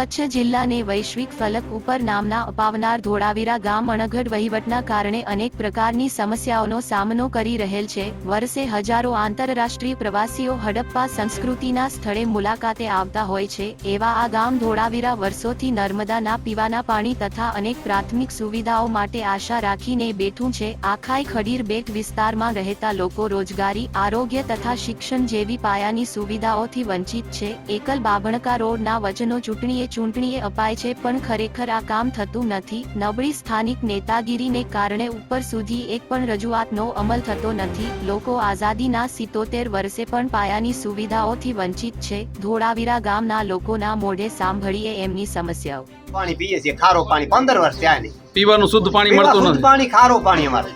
કચ્છ જિલ્લાને વૈશ્વિક ફલક ઉપર નામના અપાવનાર ધોળાવીરા ગામ અણઘડ વહીવટના કારણે અનેક પ્રકારની સમસ્યાઓનો સામનો કરી રહેલ છે. વર્ષે હજારો આંતરરાષ્ટ્રીય પ્રવાસીઓ હડપ્પા સંસ્કૃતિના સ્થળે મુલાકાતે આવતા હોય છે. એવા આ ગામ ધોળાવીરા વર્ષોથી નર્મદાના પીવાના પાણી તથા અનેક પ્રાથમિક સુવિધાઓ માટે આશા રાખીને બેઠું છે. આખાય ખડીર બેટ વિસ્તારમાં રહેતા લોકો રોજગારી, આરોગ્ય તથા શિક્ષણ જેવી પાયાની સુવિધાઓથી વંચિત છે. એકલ બાભણકા રોડના વચનો ચૂંટણીએ ચૂંટણીએ અપાય છે પણ ખરેખર આ કામ થતું નથી. નબળી સ્થાનિક નેતાગીરીને કારણે ઉપર સુધી એક પણ રજૂઆતનો અમલ થતો નથી. લોકો આઝાદીના સિત્તોતેર વર્ષે પણ પાયાની સુવિધાઓથી વંચિત છે. ધોળાવીરા ગામના લોકોના મોઢે સાંભળીએ એમની સમસ્યાઓ. પાણી પીએ છીએ ખારો પાણી. પંદર વર્ષ થયા નહીં. પીવાનું શુદ્ધ પાણી મળતું નથી. પાણી ખારો પાણી અમારે.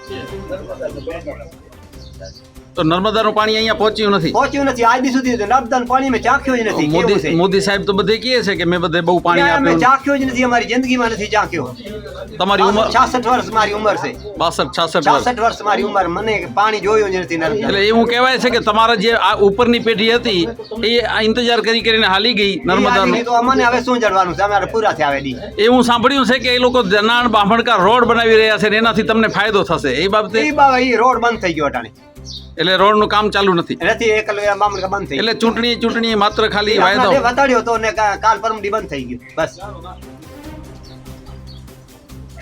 તો નર્મદાનું પાણી અહીંયા પહોંચ્યું નથી. પહોંચ્યું નથી. આજ દી સુધી નર્મદાનું પાણી મેં ચાખ્યું જ નથી. મોદી મોદી સાહેબ તો બધે કહે છે કે મેં બધે બહુ પાણી આપ્યું. ચાખ્યું જ નથી. અમારી જિંદગીમાં નથી ચાખ્યો. તમારી ઉંમર? છાસઠ વર્ષ મારી ઉંમર છે. બાસઠ છાસઠ વર્ષ. છાસઠ વર્ષ મારી ઉંમર. મને પાણી જોયું જ નથી નર્મદા. એટલે એવું કહેવાય છે કે તમારા જે આ ઉપરની પેઢી હતી એ આ ઇંતજાર કરી કરીને હાલી ગઈ નર્મદાનું. તો અમને હવે શું જડવાનું છે? અમારે પૂરા થયા આવેલી એવું સાંભળ્યું છે કે એ લોકો જનાણ બામણકા રોડ બનાવી રહ્યા છે એનાથી તમને ફાયદો થશે? એ બાબતે એ બાબા એ રોડ બંધ થઈ ગયો અટાણે. એટલે રોડનું કામ ચાલુ નથી. નથી એક બંધ થઈ એટલે ચૂંટણી ચૂંટણી માત્ર ખાલી વાયદો વતાડ્યો તો ને કાલ પરમડી બંધ થઈ ગયું. બસ.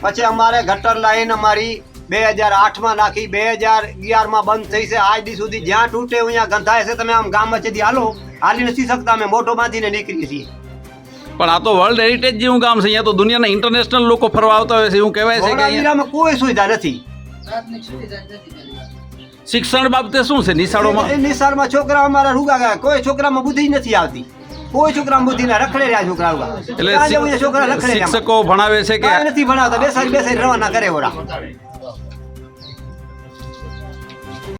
પછી અમારે ગટર લાઈન અમારી બે હજાર આઠમાં નાખી. બે હજાર અગિયારમાં બંધ થઈ છે. આજ દી સુધી જ્યાં તૂટે ત્યાં ગંધાય છે. તમે આમ ગામ વચ્ચેથી હાલો. હાલી નથી શકતા. અમે મોટો બાંધીને નીકળીએ છીએ. પણ આ તો વર્લ્ડ હેરિટેજ જેવું ગામ છે. અહીંયા તો દુનિયાના ઇન્ટરનેશનલ લોકો ફરવા આવતા હોય છે. એવું કહેવાય છે કે અહીંયા કોઈ સુવિધા નથી. શિક્ષણ બાબતે શું છે? નિશાળોમાં? નિશાળમાં છોકરા અમારા રૂગા ગયા. કોઈ છોકરામાં બુદ્ધિ નથી આવતી. કોઈ છોકરામાં બુદ્ધિ ના રખડે રહ્યા છોકરા એટલે છોકરા રખડે શિક્ષકો ભણાવે છે કે નથી ભણાવતા. બેસાડી બેસાડી રવાના કરે ઓરા.